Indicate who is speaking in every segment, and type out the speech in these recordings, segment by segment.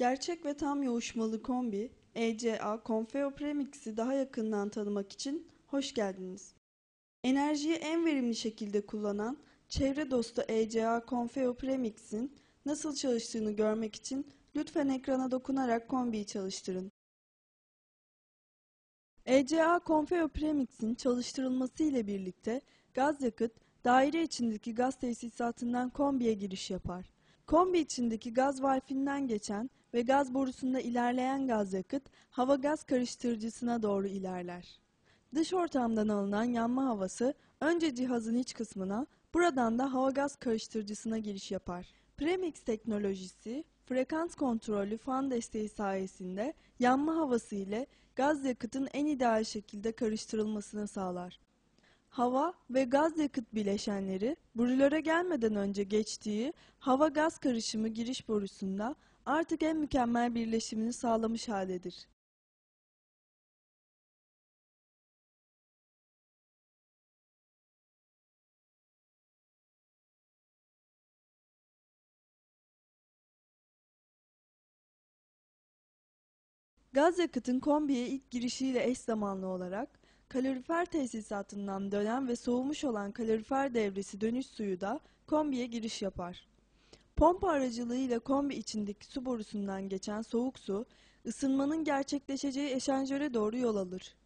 Speaker 1: Gerçek ve tam yoğuşmalı kombi, ECA Confeo Premix'i daha yakından tanımak için hoş geldiniz. Enerjiyi en verimli şekilde kullanan çevre dostu ECA Confeo Premix'in nasıl çalıştığını görmek için lütfen ekrana dokunarak kombiyi çalıştırın. ECA Confeo Premix'in çalıştırılması ile birlikte gaz yakıt daire içindeki gaz tesisatından kombiye giriş yapar. Kombi içindeki gaz valfinden geçen ve gaz borusunda ilerleyen gaz yakıt hava gaz karıştırıcısına doğru ilerler. Dış ortamdan alınan yanma havası önce cihazın iç kısmına, buradan da hava gaz karıştırıcısına giriş yapar. Premix teknolojisi, frekans kontrollü fan desteği sayesinde yanma havası ile gaz yakıtın en ideal şekilde karıştırılmasını sağlar. Hava ve gaz yakıt bileşenleri brülöre gelmeden önce geçtiği hava gaz karışımı giriş borusunda artık en mükemmel birleşimini sağlamış haldedir. Gaz yakıtın kombiye ilk girişiyle eş zamanlı olarak kalorifer tesisatından dönen ve soğumuş olan kalorifer devresi dönüş suyu da kombiye giriş yapar. Pompa aracılığıyla kombi içindeki su borusundan geçen soğuk su, ısınmanın gerçekleşeceği eşanjöre doğru yol alır.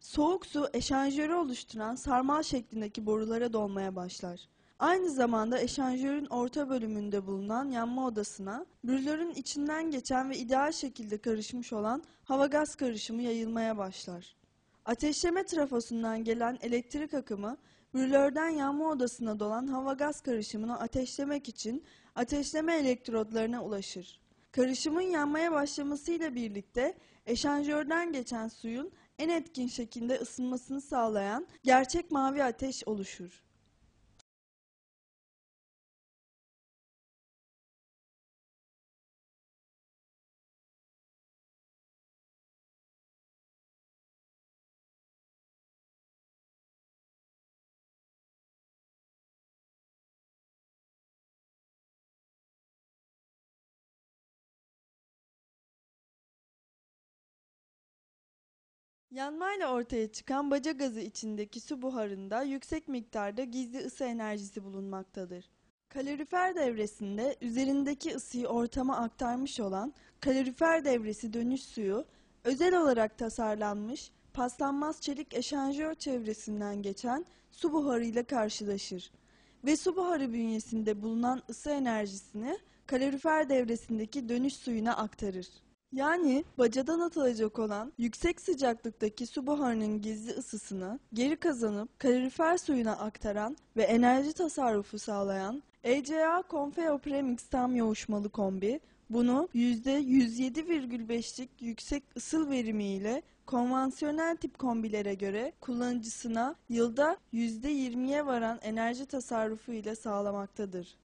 Speaker 1: Soğuk su eşanjörü oluşturan sarmal şeklindeki borulara dolmaya başlar. Aynı zamanda eşanjörün orta bölümünde bulunan yanma odasına brülörün içinden geçen ve ideal şekilde karışmış olan hava gaz karışımı yayılmaya başlar. Ateşleme trafosundan gelen elektrik akımı brülörden yanma odasına dolan hava gaz karışımını ateşlemek için ateşleme elektrodlarına ulaşır. Karışımın yanmaya başlamasıyla birlikte eşanjörden geçen suyun en etkin şekilde ısınmasını sağlayan gerçek mavi ateş oluşur. Yanmayla ortaya çıkan baca gazı içindeki su buharında yüksek miktarda gizli ısı enerjisi bulunmaktadır. Kalorifer devresinde üzerindeki ısıyı ortama aktarmış olan kalorifer devresi dönüş suyu özel olarak tasarlanmış paslanmaz çelik eşanjör çevresinden geçen su buharı ile karşılaşır ve su buharı bünyesinde bulunan ısı enerjisini kalorifer devresindeki dönüş suyuna aktarır. Yani bacadan atılacak olan yüksek sıcaklıktaki su buharının gizli ısısını geri kazanıp kalorifer suyuna aktaran ve enerji tasarrufu sağlayan ECA Confeo Premix tam yoğuşmalı kombi bunu %107,5'lik yüksek ısıl verimiyle konvansiyonel tip kombilere göre kullanıcısına yılda %20'ye varan enerji tasarrufu ile sağlamaktadır.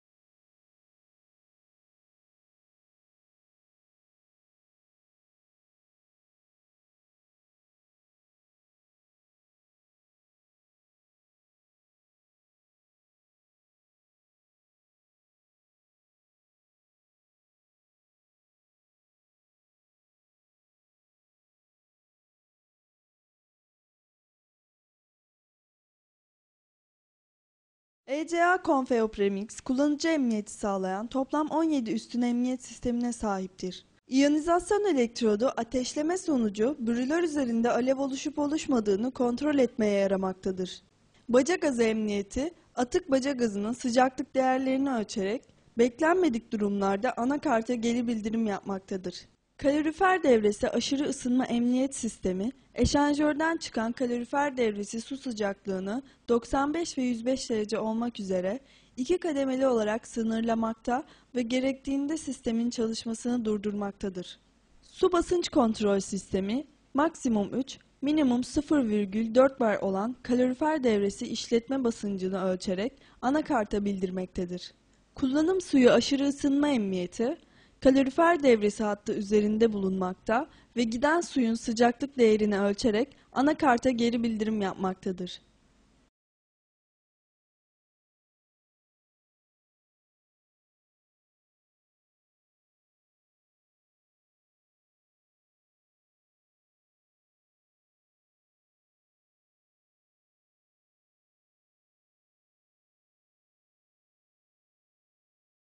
Speaker 1: ECA Confeo Premix kullanıcı emniyeti sağlayan toplam 17 üstün emniyet sistemine sahiptir. İyonizasyon elektrodu ateşleme sonucu brülör üzerinde alev oluşup oluşmadığını kontrol etmeye yaramaktadır. Baca gazı emniyeti atık baca gazının sıcaklık değerlerini ölçerek beklenmedik durumlarda anakarta geri bildirim yapmaktadır. Kalorifer devresi aşırı ısınma emniyet sistemi, eşanjörden çıkan kalorifer devresi su sıcaklığını 95 ve 105 derece olmak üzere iki kademeli olarak sınırlamakta ve gerektiğinde sistemin çalışmasını durdurmaktadır. Su basınç kontrol sistemi, maksimum 3, minimum 0,4 bar olan kalorifer devresi işletme basıncını ölçerek anakarta bildirmektedir. Kullanım suyu aşırı ısınma emniyeti, kalorifer devresi hattı üzerinde bulunmakta ve giden suyun sıcaklık değerini ölçerek anakarta geri bildirim yapmaktadır.